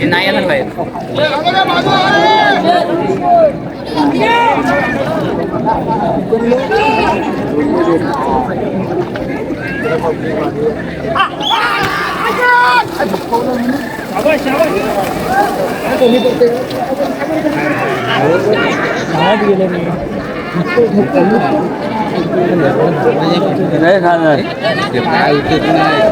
नाही येणार बाहेर đấy khan rồi điểm hai điểm hai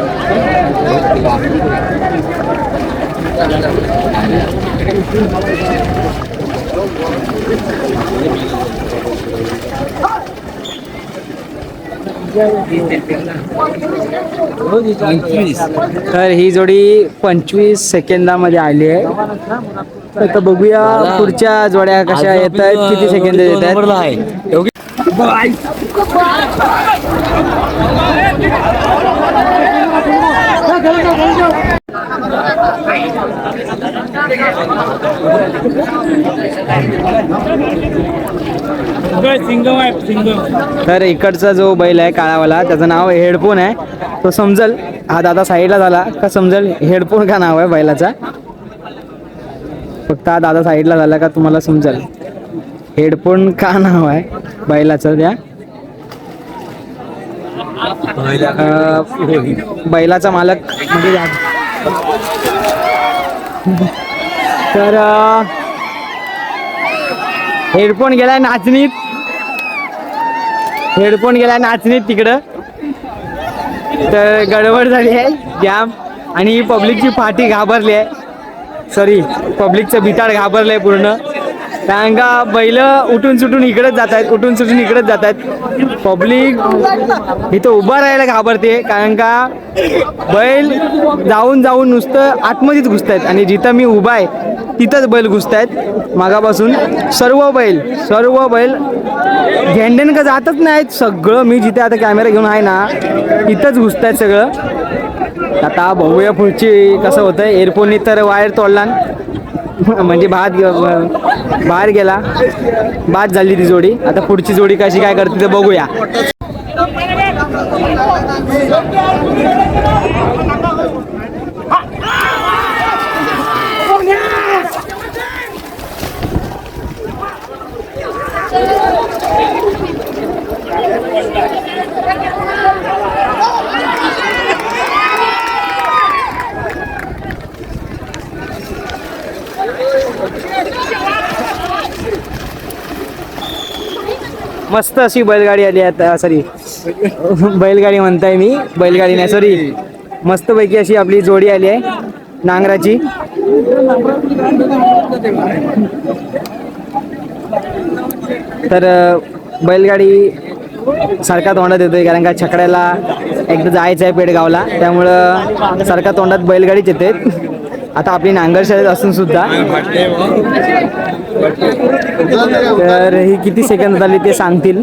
Thank you. तर ही जोडी पंचवीस सेकंदामध्ये आली आहे. आता बघूया पुढच्या जोड्या कशा येत आहेत किती सेकंद येत आहेत? तर इकडचा जो बैल आहे काळावाला त्याचं नाव हेडफोन आहे. तो समजल हा दादा साईडला झाला. का समजल हेडफोन का नाव आहे बैलाचा? फक्त हा दादा साईडला झाला का तुम्हाला समजल? हेडफोन का नाव आहे बैलाचं त्या? बैलाचा मालक म्हणजे तर हेडफोन गेलाय नाचणीत. हेडफोन गेला नाचणे तिकडं. तर गडबड झाली आहे जाम आणि पब्लिकची पाठी घाबरली आहे. सॉरी पब्लिकचं बिताड आहे पूर्ण. कारण का बैल उठून सुटून इकडंच जात आहेत उठून सुटून इकडंच जात आहेत. पब्लिक इथं उभं राहायला घाबरते कारण का बैल जाऊन जाऊन नुसतं आतमध्येच घुसत आहेत आणि जिथं मी उभा आहे तिथंच बैल घुसत आहेत मागापासून सर्व बैल सर्व बैल घेंडेन का जातच नाहीत. सगळं मी जिथे आता कॅमेरा घेऊन आहे ना तिथंच घुसत आहेत सगळं. आता बघूया पुढची कसं होतं एअरफोननी तर वायर तोडला. म्हणजे भात बाहेर गेला. बाद झाली ती जोडी. आता पुढची जोडी कशी काय करते ते बघूया. मस्त अशी बैलगाडी आली आता सॉरी बैलगाडी म्हणताय मी बैलगाडी नाही सॉरी मस्तपैकी अशी आपली जोडी आली आहे नांगराची. तर बैलगाडी सारखा तोंडात येतोय कारण का छकड्याला एकदा जायचं आहे पेडगावला त्यामुळं सारखा तोंडात बैलगाडीच येते आता आपली नांगर शाळेत असून सुद्धा. तर ही किती सेकंद झाली ते सांगतील.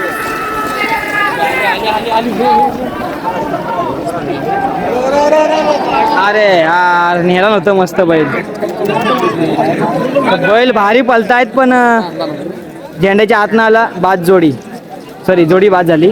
अरे यार नेला नव्हतं मस्त बैल. बैल भारी पलतायत पण झेंड्याच्या झेंड्याच्या आतनं आला बाद जोडी. सॉरी जोडी बाद झाली.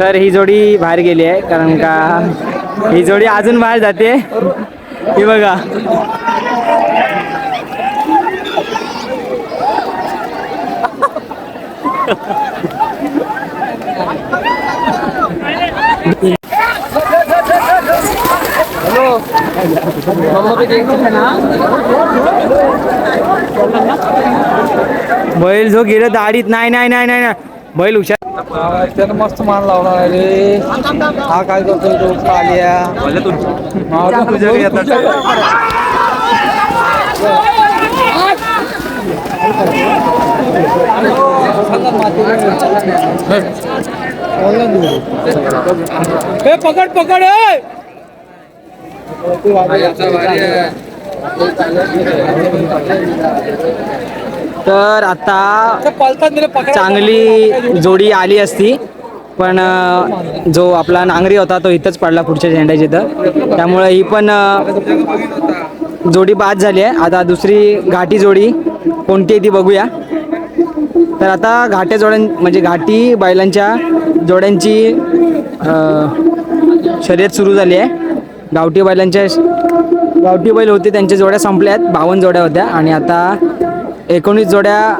तर ही जोडी बाहेर गेली आहे कारण का ही जोडी अजून बाहेर जाते. ही बघा. बैल जो गेलं दाढीत नाही नाही नाही नाही नाही. बैल हुशार. त्यानं मस्त मान लावला रे. हा काय करतोय तो? कालिया. तुझ्या पकड पकड तर आता चांगली जोडी आली असती पण जो आपला नांगरी होता तो इथंच पडला पुढच्या झेंड्याच्या इथं त्यामुळे ही पण जोडी बाद झाली आहे. आता दुसरी घाटी जोडी कोणती आहे ती बघूया. तर आता घाट्या जोड्यां म्हणजे घाटी बैलांच्या जोड्यांची शर्यत सुरू झाली आहे. गावठी बैलांच्या गावठी बैल होते त्यांच्या जोड्या संपल्या आहेत बावन्न जोड्या होत्या आणि आता एकोणीस जोड्या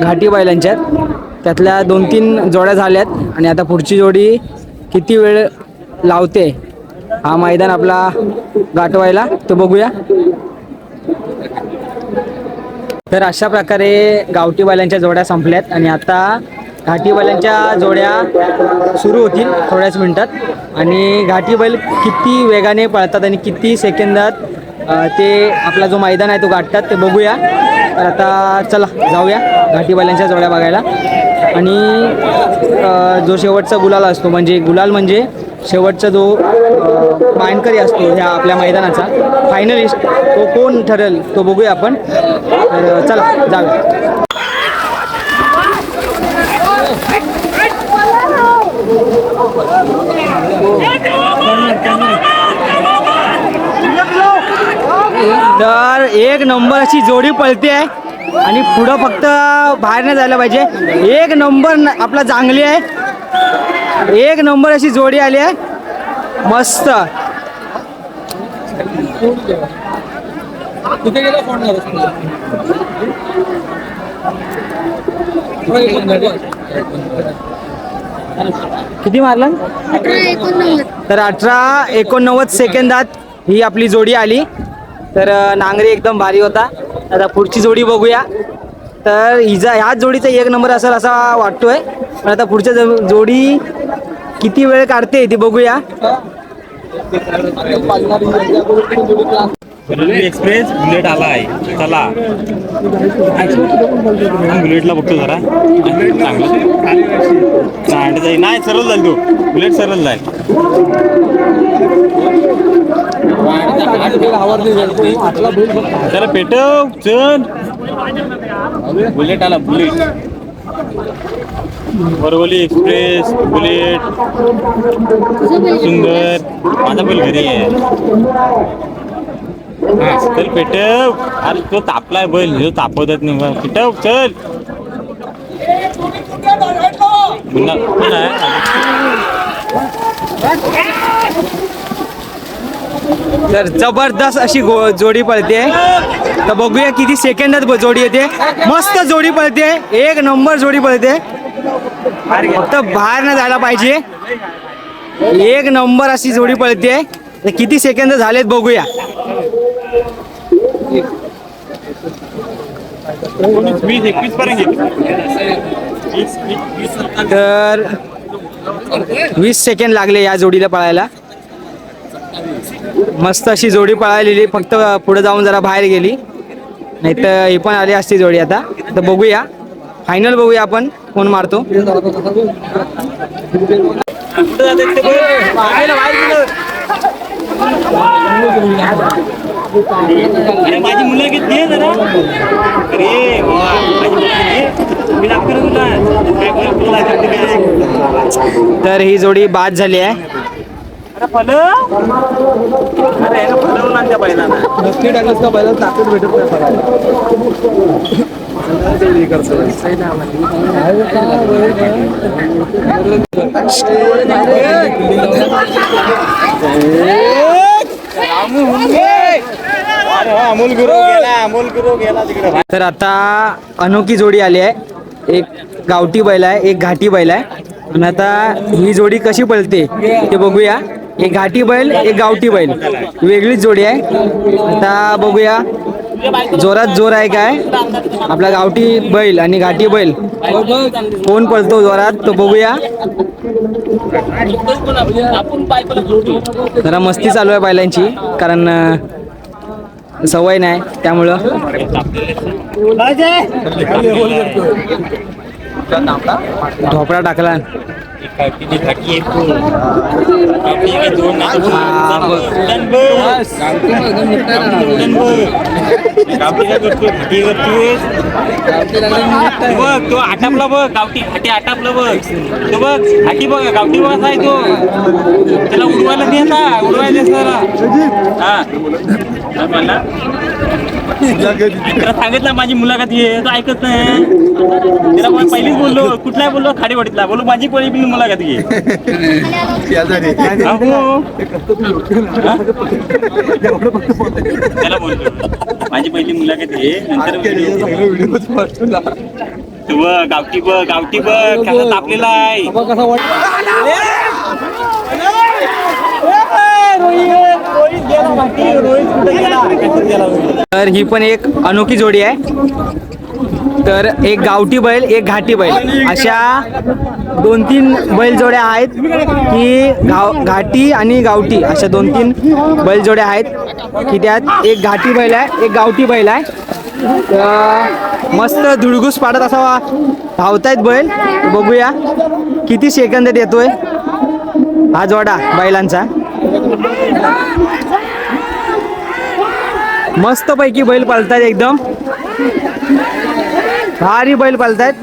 घाटी बैलांच्या आहेत. त्यातल्या दोन तीन जोड्या झाल्यात आणि आता पुढची जोडी किती वेळ लावते हा मैदान आपला गाठवायला. तो बघूया. तर अशा प्रकारे गावठी बैलांच्या जोड्या संपल्यात आणि आता घाटीवाल्यांच्या जोड्या सुरू होतील थोड्याच मिनटात. आणि घाटी बैल किती वेगाने पळतात आणि किती सेकंदात ते आपला जो मैदान आहे तो गाठतात ते बघूया. तर आता चला जाऊया घाटीवाल्यांच्या जोड्या बघायला. आणि जो शेवटचा गुलाल असतो म्हणजे गुलाल म्हणजे शेवटचा जो मानकरी असतो ह्या आपल्या मैदानाचा फायनलिस्ट तो कोण ठरेल तो बघूया आपण. तर चला जाऊया. तर एक नंबर अशी जोडी पळते आहे. आणि पुढं फक्त बाहेर नाही जायला पाहिजे. एक नंबर आपला चांगली आहे. एक नंबर अशी जोडी आली आहे. मस्त. कुठे गेला फोन किती मारलं? तर अठरा एकोणनव्वद सेकंदात ही आपली जोडी आली. तर नांगरी एकदम भारी होता. आता पुढची जोडी बघूया. तर हिचा ह्याच जोडीचा एक नंबर असेल असा वाटतोय. पण आता पुढच्या जोडी किती वेळ काढते ती बघूया. एक्सप्रेस बुलेट आला आहे. चला. बुलेटला बघतो जरा. चांगलं. जाईल नाही सरळ जाईल तो. बुलेट सरळ जाईल. त्याला पेटव चल. बुलेट आला बुलेट. बरवली express bullet. सुंदर. माझा बैल घरी आहे. चल पेटव. अरे तो तापलाय बैल जो तापवतात नाही पेटव चल. पुन्हा पुन्हा तर जबरदस्त अशी गो जोडी पळते. तर बघूया किती सेकंदात जोडी येते. मस्त जोडी पळते. एक नंबर जोडी पळते. फक्त बाहेर न जायला पाहिजे. एक नंबर अशी जोडी पळते. तर किती सेकंद झालेत बघूया. तर वीस सेकंड लागले या जोडीला पळायला. मस्त अशी जोडी पळालेली फक्त पुढे जाऊन जरा बाहेर गेली. नाही तर ही पण आली असती जोडी आता. तर बघूया. फायनल बघूया आपण कोण मारतो. अरे माझी मुलं किती आहे जरा अरे वा, माझी मुलं किती? मी दाखवतो तुला काय? तर ही जोडी बाद झाली आहे अरे फलं? अरे फलवलं त्या बैलाला. नक्की टाकलंस का पहिला ताकद भेटत नाही पडायला अरे वा, अमोल गुरु गेला अमोल गुरु गेला तिकडे. तर आता अनोखी जोडी आली आहे. एक गावठी बैल आहे एक घाटी बैल आहे. आणि आता ही जोडी कशी पळते ते बघूया. एक घाटी बैल एक गावठी बैल. वेगळीच जोडी आहे. आता बघूया. जोरात जोर आहे काय? आपला गावठी बैल आणि घाटी बैल. कोण पळतो जोरात तो बघूया. जरा मस्ती चालू आहे बैलांची कारण सवय नाही त्यामुळं ढोपळा टाकला बघ. तो बघ आटापला बघ गावठी हाटी आटापलं बघ तो बघ हाटी बघ गावठी बघ आहे तो त्याला उडवायला दे ना उडवायला दे सर हा सांगितलं माझी मुलाखत घे तो ऐकत नाही. त्याला पण पहिलीच बोललो कुठलाही बोललो खाडी वाटीतला बोललो माझी पहिली मुलाखत घे. अहो. त्याला बोलतो माझी पहिली मुलाखत घे नंतर तू बघ गावठी बघ गावठी बघ कसा तापलेला आहे. तर ही पण एक अनोखी जोडी आहे. तर एक गावठी बैल एक घाटी बैल. अशा दोन तीन बैल जोड्या आहेत की गाव घाटी आणि गावठी. अशा दोन तीन बैल जोड्या आहेत की त्यात एक घाटी बैल आहे एक गावठी बैल आहे. तर मस्त धुडगूस पाडत असा धावतायत बैल. बघूया. किती सेकंद येतोय हा जोडा बैलांचा. मस्त पैकी बैल पालतायत एकदम. भारी बैल पालतायत.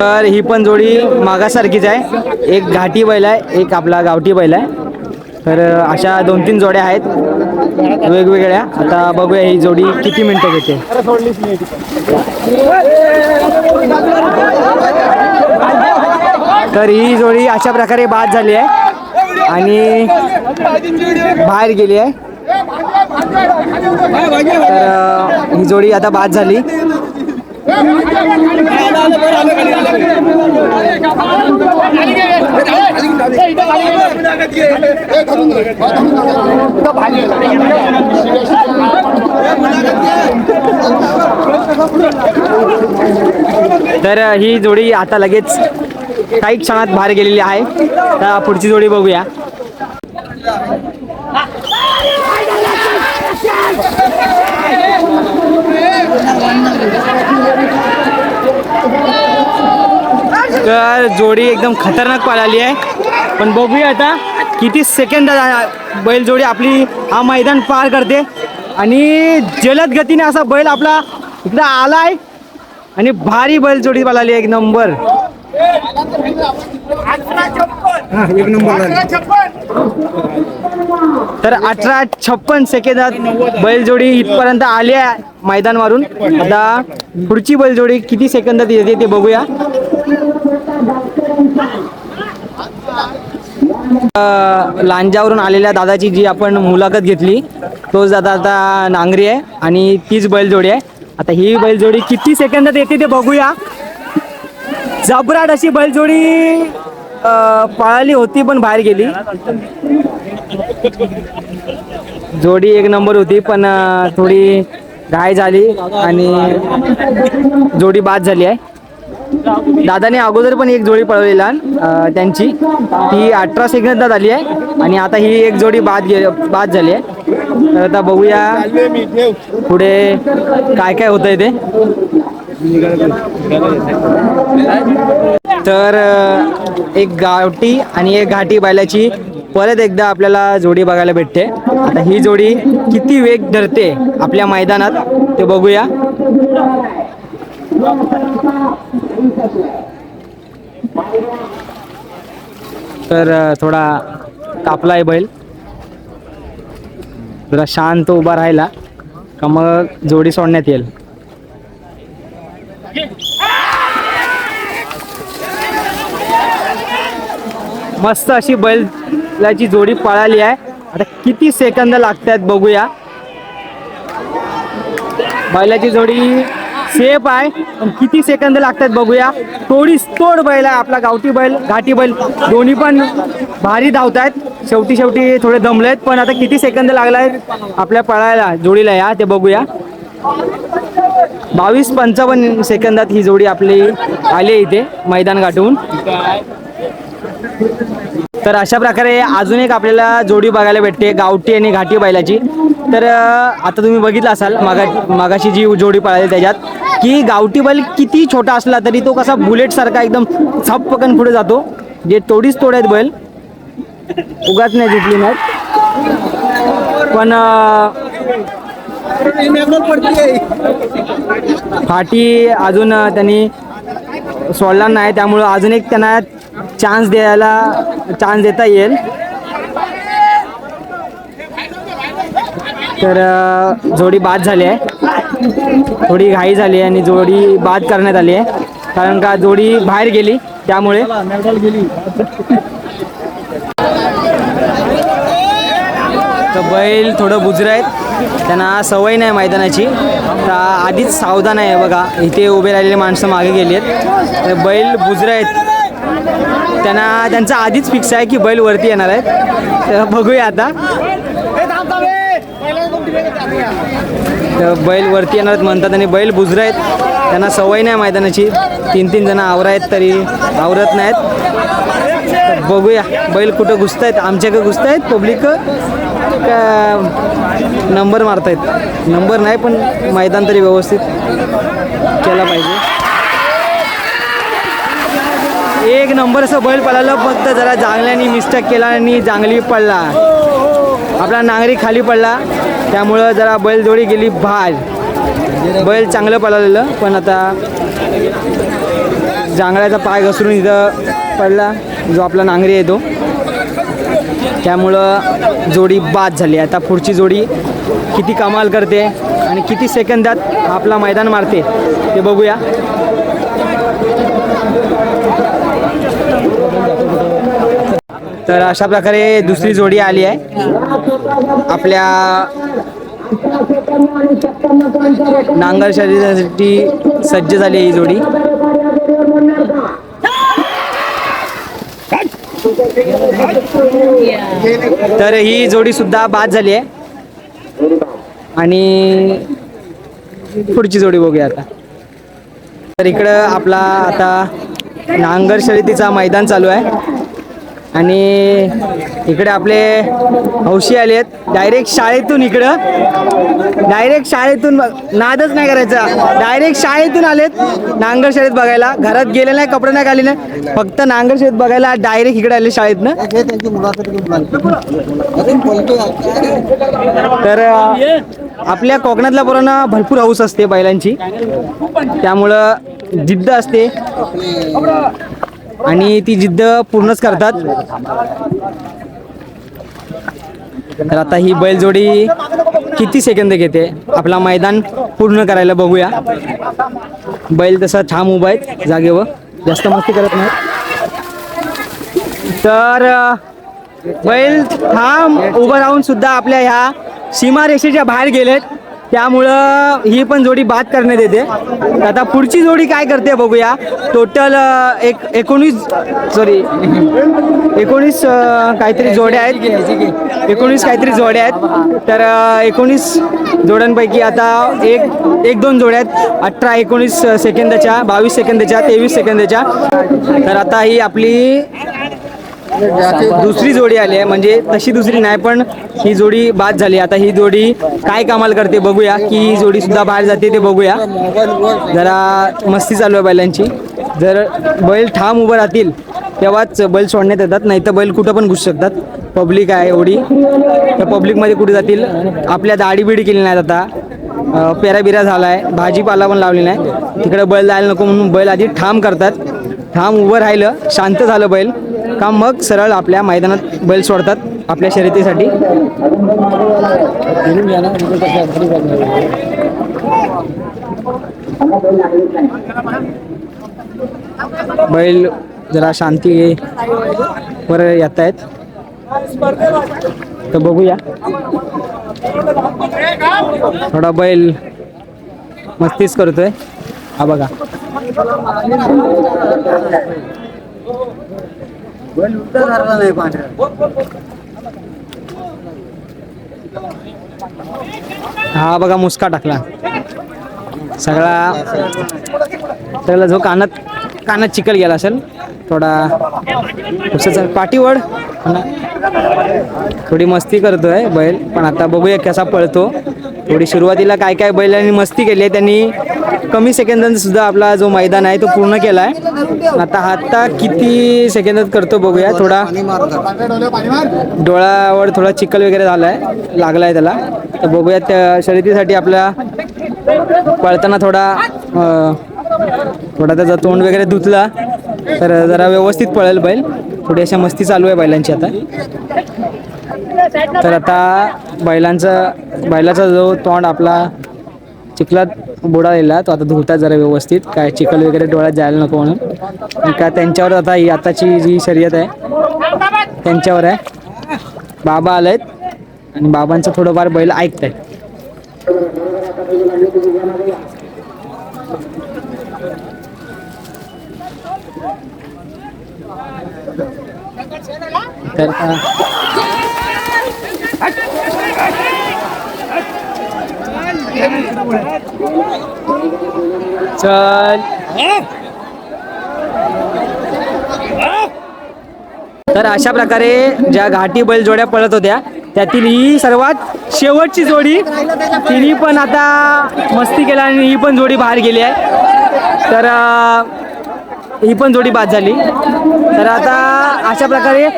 तर ही पण जोडी मागासारखीच आहे. एक घाटी बैल आहे एक आपला गावठी बैल आहे. तर अशा दोन तीन जोड्या आहेत वेगवेगळ्या. आता बघूया ही जोडी किती मिनिटं घेते. तर ही जोडी अशा प्रकारे बाद झाली आहे. आणि बाहेर गेली आहे. तर ही जोडी आता बाद झाली. तर ही जोडी आता लगेच काही क्षणात बाहेर गेलेली आहे. तर पुढची जोडी बघूया. तर जोडी एकदम खतरनाक पळाली आहे. पण बघूया आता किती सेकंद बैल जोडी आपली हा मैदान पार करते. आणि जलद गतीने असा बैल आपला इकडं आलाय. आणि भारी बैल जोडी पळाली एक नंबर. तर अठरा छप्पन सेकंदात बैलजोडी इथपर्यंत आली आहे मैदान मारून. आता पुढची बैलजोडी किती सेकंदात येते ते बघूया. लांजावरून आलेल्या दादाची जी आपण मुलाखत घेतली तोच दादा आता नांगरी आहे आणि तीच बैलजोडी आहे. आता ही बैलजोडी किती सेकंदात येते ते बघूया. जबराट अशी बैलजोडी पळाली होती पण बाहेर गेली. जोडी एक नंबर होती पण थोडी घाय झाली आणि जोडी बाद झाली आहे. दादाने अगोदर पण एक जोडी पळवलेला त्यांची. ती अठरा सेकंदात आली आहे आणि आता ही एक जोडी बाद गे बाद झाली आहे. तर आता बघूया पुढे काय काय होतंय ते. तर एक गावठी आणि एक घाटी बैलाची परत एकदा आपल्याला जोडी बघायला भेटते. आता ही जोडी किती वेग धरते आपल्या मैदानात ते बघूया. तर थोडा कापला आहे बैल. जरा शांत उभा राहिला का मग जोडी सोडण्यात येईल. मस्त अशी बैलाची जोडी पळाली आहे. आता किती सेकंद लागतात बघूया. बैलाची जोडी सेफ आहे. पण किती सेकंद लागतात बघूया. थोडी तोड बैल आहे आपला गावठी बैल घाटी बैल. दोन्ही पण भारी धावत आहेत शेवटी शेवटी थोडे दमले आहेत पण आता किती सेकंद लागलाय आपल्या पळायला जोडीला या ते बघूया. बावीस पंचावन्न सेकंदात ही जोडी आपली आली आहे इथे मैदान गाठवून. तर अशा प्रकारे अजून एक आपल्याला जोडी बघायला भेटते गावठी आणि घाटी बैलाची. तर आता तुम्ही बघितलं असाल मागा मागाशी जी जोडी पळाली त्याच्यात की गावठी बैल किती छोटा असला तरी तो कसा बुलेटसारखा एकदम छप्पकन पुढे जातो. जे तोडीच तोड आहेत बैल उगाच नाही जिंकली नाहीत पण फाटी अजून त्यांनी सोडला नाही त्यामुळं अजून एक त्यांना चान्स द्यायला चान्स देता येईल. तर जोडी बाद झाली आहे. थोडी घाई झाली आहे आणि जोडी बाद करण्यात आली आहे. कारण का जोडी बाहेर गेली त्यामुळे. तर बैल थोडं बुजरं आहेत. त्यांना सवय नाही मैदानाची. तर आधीच सावधान आहे बघा. इथे उभे राहिलेले माणसं मागे गेली आहेत बैल बुजरं आहेत. त्यांना त्यांचा आधीच फिक्स आहे की बैल वरती येणार आहेत. तर बघूया आता. तर बैल वरती येणार आहेत म्हणतात आणि बैल बुजरं आहेत. त्यांना सवय नाही मैदानाची. तीन तीन जण आवरा आहेत तरी आवरत नाहीत. बघूया. बैल कुठं घुसत आहेत आमच्याकडे घुसत आहेत पब्लिक नंबर मारतायत. नंबर नाही पण मैदान तरी व्यवस्थित केला पाहिजे. एक नंबर असं बैल पळालं फक्त जरा चांगल्याने मिस्टेक केला आणि चांगली पडला आपला नांगरी खाली पडला. त्यामुळं जरा बैलजोडी गेली भाज बैल चांगलं पळालेलं पण आता जांगळ्याचा पाय घसरून इथं पडला. जो आपला नांगरी येतो त्यामुळं जोडी बाद झाली. आता पुढची जोडी किती कमाल करते आणि किती सेकंदात आपला मैदान मारते ते बघूया. तर अशा प्रकारे दुसरी जोडी आली आहे. आपल्या नांगर शरीरासाठी सज्ज झाली आहे ही जोडी. तर ही जोडी सुद्धा बाद झाली आहे. आणि पुढची जोडी बघूया आता. तर इकडं आपला आता नांगर शर्यतीचा मैदान चालू आहे. आणि इकडे आपले हौशी आले आहेत. डायरेक्ट शाळेतून इकडं. डायरेक्ट शाळेतून बघ- नादच नाही करायचा. डायरेक्ट शाळेतून आलेत नांगर शाळेत बघायला. घरात गेले नाही कपडे नाही घाले नाही. फक्त नांगर शाळेत बघायला डायरेक्ट इकडे आले शाळेतनं. तर आपल्या कोकणातल्या पोरांना भरपूर हौस असते बैलांची. त्यामुळं जिद्द असते. आणि ती जिद्द पूर्णच करतात. तर आता ही बैलजोडी किती सेकंद घेते? आपला मैदान पूर्ण करायला बघूया. बैल तसा छान उभा आहेत जागेवर. जास्त मस्ती करत नाही तर बैल ठाम उभं राहून सुद्धा आपल्या ह्या सीमारेषेच्या बाहेर गेलेत. त्यामुळं ही पण जोडी बाद करण्यात येते. आता पुढची जोडी काय करते बघूया. टोटल एक एकोणीस सॉरी एकोणीस काहीतरी जोड्या आहेत. एकोणीस काहीतरी जोड्या आहेत. तर एकोणीस जोड्यांपैकी आता एक एक दोन जोड्या आहेत. अठरा एकोणीस सेकंदाच्या बावीस सेकंदाच्या तेवीस सेकंदाच्या. तर आता ही आपली दुसरी जोडी आली आहे. म्हणजे तशी दुसरी नाही पण ही जोडी बाद झाली. आता ही जोडी काय कामाला करते बघूया. की ही जोडी सुद्धा बाहेर जाते ते बघूया. जरा मस्ती चालू आहे बैलांची. जर बैल ठाम उभं राहतील तेव्हाच बैल सोडण्यात येतात. नाही तर बैल कुठं पण घुसू शकतात. पब्लिक आहे एवढी. त्या पब्लिकमध्ये कुठे जातील? आपल्या दाढी बिडी केली नाहीत आता. पेराबिरा झाला आहे भाजीपाला पण लावली नाही तिकडे बैल जायला नको म्हणून बैल आधी ठाम करतात. ठाम उभं राहिलं शांत झालं बैल. का मग सरळ आपल्या मैदानात बैल सोडतात आपल्या शर्यतीसाठी? बैल जरा शांती वर येत आहेत. तर बघूया. थोडा बैल मस्तीच करतोय. हा बघा. हा बघा मुसका टाकला. सगळा. त्याला जो कानात कानात चिकल गेला असेल थोडा उसाचा पाठीवड थोडी मस्ती करतोय बैल पण आता बघूया कसा पळतो. थोडी सुरुवातीला काय काय बैलांनी मस्ती केली आहे त्यांनी कमी सेकंदात सुद्धा आपला जो मैदान आहे तो पूर्ण केला आहे आता आता किती सेकंदात करतो बघूया थोडा डोळ्यावर थोडा चिखल वगैरे झाला आहे लागला आहे त्याला. तर बघूया त्या शर्यतीसाठी आपल्या पळताना थोडा थोडा त्याचा तोंड वगैरे धुतला तर जरा व्यवस्थित पळेल बैल. थोडी अशा मस्ती चालू आहे बैलांची आता. तर आता बैलांचा बैलाचा जो तोंड आपला चिखलात बुडालेला तो आता धुतात जरा व्यवस्थित. काय चिखल वगैरे डोळ्यात जायला नको म्हणून. आणि का त्यांच्यावर आता ही आताची जी शर्यत आहे त्यांच्यावर आहे. बाबा आलेत आणि बाबांचं थोडंफार बैल ऐकत आहेत तर चल. तर अशा प्रकारे ज्या घाटी बैल जोड्या पळत होत्या त्यातील ही सर्वात शेवटची जोडी. तिने पण आता मस्ती केला आणि ही पण जोडी बाहेर गेली आहे. तर ही पण जोडी बाद झाली. तर आता अशा प्रकारे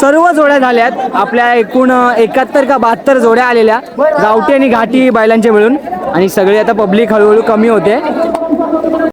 सर्व जोड्या झाल्यात आपल्या एकूण एकाहत्तर का बहात्तर जोड्या आलेल्या. गावठी आणि घाटी बैलांचे मिळून. आणि सगळे आता पब्लिक हळूहळू कमी होते.